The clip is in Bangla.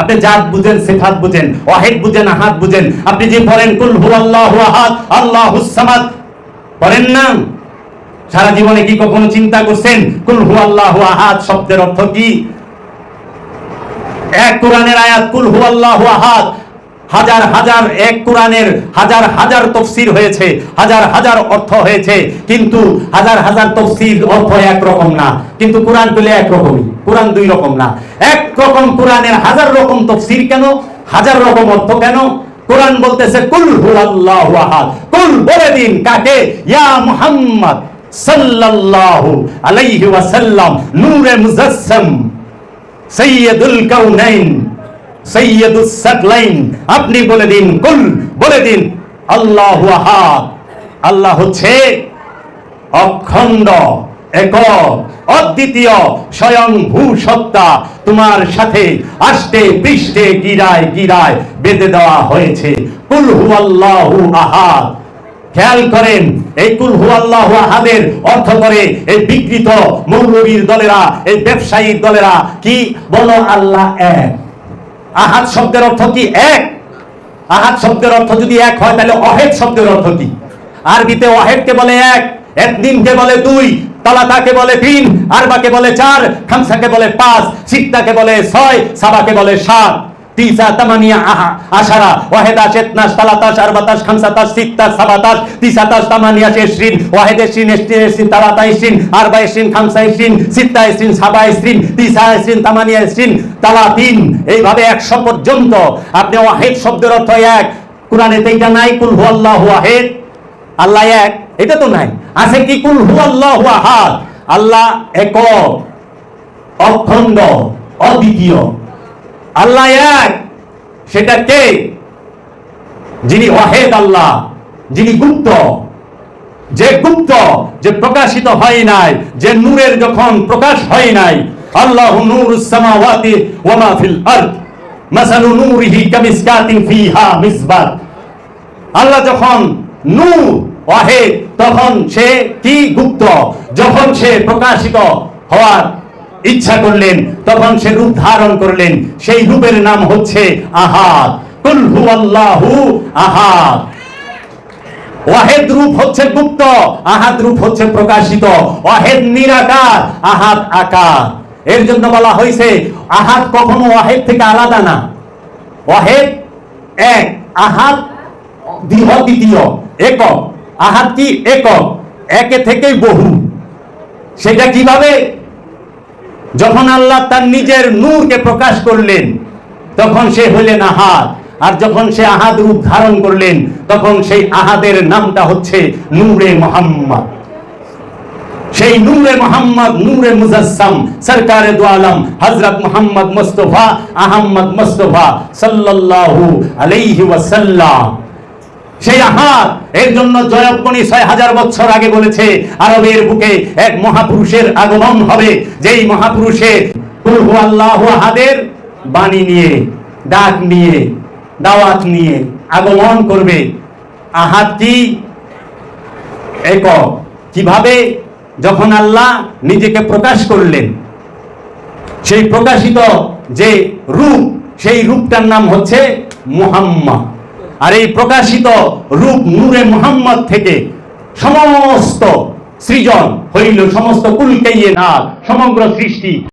আপনি জাত বুঝেন, সিফাত বুঝেন, ওয়াহিদ বুঝেন, আহাদ বুঝেন। আপনি যে পড়েন কুল হু আল্লাহু আহাদ, আল্লাহুস সামাদ পড়েন না। সারা জীবনে কি কখনো চিন্তা করছেন, কুল হু আল্লাহু আহাদ শব্দের অর্থ কি? এক কোরআনের আয়াত, কুল হু আল্লাহু আহাদ হাজার হাজার এক কোরআনের হাজার হাজার তফসির হয়েছে, হাজার হাজার অর্থ হয়েছে, কিন্তু হাজার হাজার তফসির অর্থ এক রকম না। কিন্তু কোরআন পেলে এক রকমই, কোরআন দুই রকম না। এক রকম কোরআনের হাজার রকম তফসির কেন? হাজার রকম অর্থ কেন? কোরআন বলতেছে, কুল হু আল্লাহু আহাদ। কুল বলে দিন কাকে? ইয়া মুহাম্মদ সাল্লাল্লাহু আলাইহি ওয়াসাল্লাম, নূরে মুজাসসাম সৈয়দুল কাউনাইন আপনি বলে দিন, কুল বলে দিন, আল্লাহ আল্লাহ হচ্ছে অখণ্ড একক অদ্বিতীয় স্বয়ং ভূ সত্তা তোমার সাথে আষ্টে পৃষ্ঠে, গিরায় গিরায় বেঁধে দেওয়া হয়েছে। কুল আল্লাহু আহাদ। খেয়াল করেন, এই কুল আল্লাহ আহাদের অর্থ করে এই বিকৃত মৌলবীর দলেরা, এই ব্যবসায়িক দলেরা কি? বলো আল্লাহ এক। আহাদ শব্দের অর্থ কি? এক। আহাত শব্দের অর্থ যদি এক হয়, তাহলে অহেদ শব্দের অর্থ কি? আরবিতে অহেদকে বলে এক, একদিনকে বলে দুই, তালাতাকে বলে তিন, আরবাকে বলে চার, খামসাকে বলে পাঁচ সিত্তাকে বলে ছয়, সাবাকে বলে সাত। তিসা তামানিয়া আহা, আশারা, ওয়াহেদা চেতনাস তালাতাস আরবাতাস খামসাতাস সিত্তাস সাবাতাস তিসাতাস তামানিয়া এশরিন ওয়াহেদ এশরিন এশরিন এশরিন তালাতা এশরিন আরবা এশরিন খামসা এশরিন সিত্তা এশরিন সাবা এশরিন তিসা এশরিন তামানিয়া এশরিন তালা তিন এইভাবে একশো পর্যন্ত। আপনি ওয়াহেদ শব্দের অর্থ এক। কোরআনে তো এইটা নাই, কুল হু আল্লাহ ওয়াহেদ। আল্লাহ এক, এটা তো নাই। আছে কি কুল হু আল্লাহ আহাদ? আল্লাহ একক, অখণ্ড, অদ্বিতীয়। আল্লাহ এক, সেটা কে? যিনি ওয়াহেদ আল্লাহ, যিনি গুপ্ত। যে গুপ্ত, যে প্রকাশিত হয় নাই, যে নূরের যখন প্রকাশ হয় নাই, আল্লাহ নূরুস সামাওয়াতি ওয়া মা ফিল আরদ, মাসালু নূরিহি কামিসকাতিন ফিহা মিসবাত। আল্লাহ যখন নূর, ওয়াহেদ, তখন সে কি গুপ্ত? যখন সে প্রকাশিত হওয়ার ইচ্ছা করলেন, তখন সে রূপ ধারণ করলেন। সেই রূপের নাম হচ্ছে আহাদ। কুল হুয়াল্লাহু আহাদ। ওয়াহেদ রূপ হচ্ছে গুপ্ত, আহাদ রূপ হচ্ছে প্রকাশিত। ওয়াহেদ নিরাকার, আহাদ আকার। এর জন্য বলা হয়েছে, আহাদ কখনো ওয়াহেদ থেকে আলাদা না। ওয়াহেদ এক, আহাদ দ্বিহ দ্বিতীয়, একক। আহাদ কি? একক। একে থেকেই বহু। সেটা কীভাবে যখন আল্লাহ তার নিজের নূরকে প্রকাশ করলেন, তখন সে হইলেন আহাদ। আর যখন সে আহাদ রূপ ধারণ করলেন, তখন সেই আহাদের নামটা হচ্ছে নূরে মোহাম্মদ। সেই নূরে মোহাম্মদ, নূরে মুজাসসাম, সরকারে দু আলম, হযরত মুহাম্মদ মুস্তাফা আহমদ মুস্তাফা সাল্লাল্লাহু আলাইহি ওয়াসাল্লাম। সেই আহার, এর জন্য জয়বনি ছয় হাজার বছর আগে বলেছে, আরবের বুকে এক মহাপুরুষের আগমন হবে। যেই মহাপুরুষের আল্লাহ আহাদের বাণী নিয়ে, ডাক নিয়ে, দাওয়াত নিয়ে আগমন করবে আহাদ কি একক। কীভাবে? যখন আল্লাহ নিজেকে প্রকাশ করলেন, সেই প্রকাশিত যে রূপ, সেই রূপটার নাম হচ্ছে মুহাম্মদ। আর এই প্রকাশিত রূপ নূরে মোহাম্মদ থেকে সমস্ত সৃজন হইল সমস্ত কুলকাইয়ে না সমগ্র সৃষ্টি।